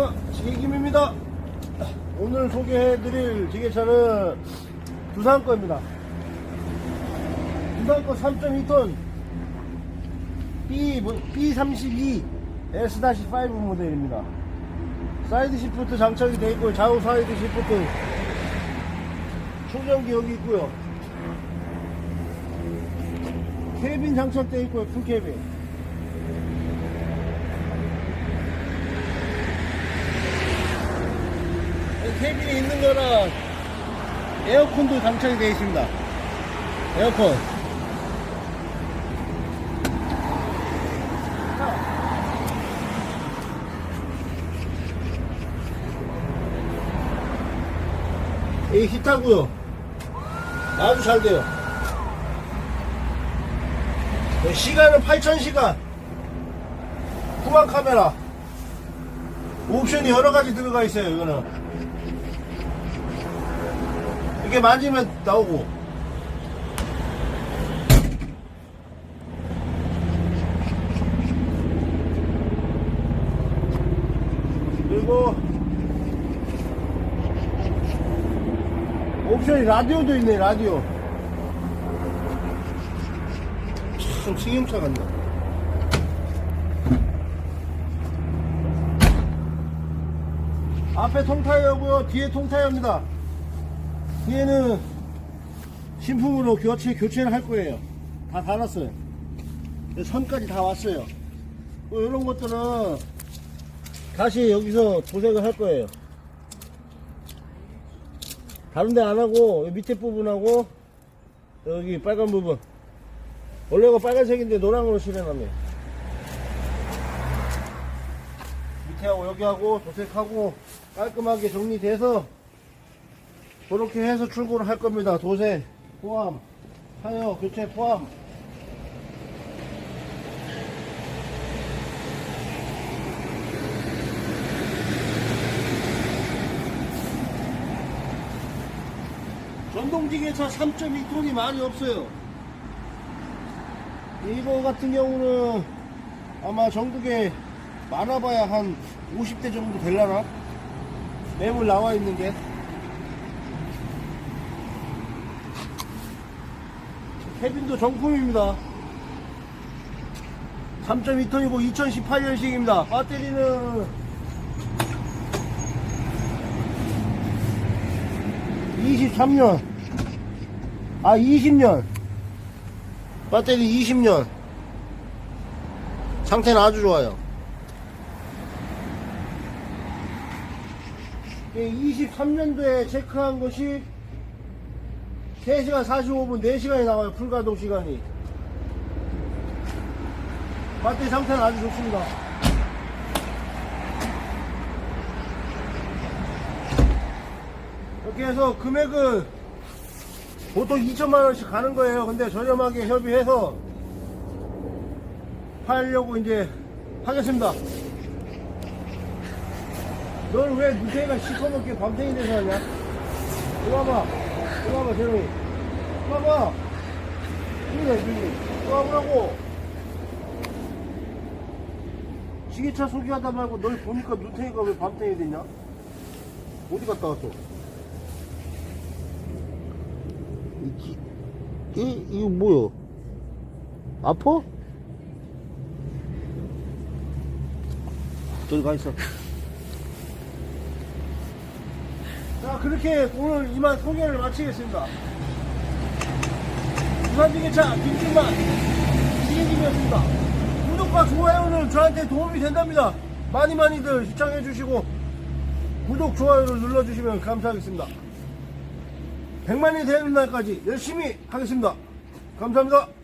안녕하십니까 지게김입니다. 오늘 소개해드릴 지게차는 두산 거입니다. 두산 거 3.2톤 B, B32 S-5 모델입니다. 사이드 시프트 장착이 되어 있고 좌우 사이드 시프트 충전기 여기 있고요. 캐빈 장착되어 있고요. 풀캐빈 캐빈에 있는 거랑 에어컨도 장착이 되어 있습니다. 에어컨. 이 히타고요. 아주 잘 돼요. 시간은 8000시간. 후방 카메라. 옵션이 여러 가지 들어가 있어요, 이거는. 이게 만지면 나오고. 그리고 옵션이 라디오도 있네 라디오. 참 승용차 같네 앞에 통타이어고요. 뒤에 통타이어입니다 뒤에는 신품으로 교체, 교체를 할 거예요. 다 달았어요. 선까지 다 왔어요. 뭐 이런 것들은 다시 여기서 도색을 할 거예요. 다른 데 안 하고 이 밑에 부분하고 여기 빨간 부분 원래가 빨간색인데 노랑으로 칠해놨네 밑에하고 여기하고 도색하고 깔끔하게 정리돼서 그렇게 해서 출고를 할 겁니다. 도세 포함, 타이어 교체 포함. 전동지게차 3.2톤이 많이 없어요. 이거 같은 경우는 아마 전국에 많아봐야 한 50대 정도 될라나? 매물 나와 있는 게. 캐빈도 정품입니다. 3.2톤이고 2018년식입니다. 배터리는 23년. 아, 20년. 배터리 20년. 상태는 아주 좋아요. 23년도에 체크한 것이 3시간 45분 4시간이 나와요 풀가동 시간이. 배터리 상태는 아주 좋습니다. 이렇게 해서 금액은 보통 2천만원씩 가는 거예요. 근데 저렴하게 협의해서 팔려고 이제 하겠습니다. 넌왜 누세가 시커멓게 밤탱이 돼서 하냐? 이거 봐봐 이거 봐봐 재롱이. 봐봐. 이거야 이거 이거 봐보라고. 시계차 소개하다 말고 널 보니까 누탱이가 왜 밤탱이 됐냐? 어디 갔다 왔어? 이, 기- 이, 이거 뭐야? 아파? 저기 가 있어 자 그렇게 오늘 이만 소개를 마치겠습니다. 부산지게차 김준만 지게님이었습니다. 구독과 좋아요는 저한테 도움이 된답니다. 많이 많이들 시청해 주시고 구독 좋아요를 눌러주시면 감사하겠습니다. 100만이 되는 날까지 열심히 하겠습니다. 감사합니다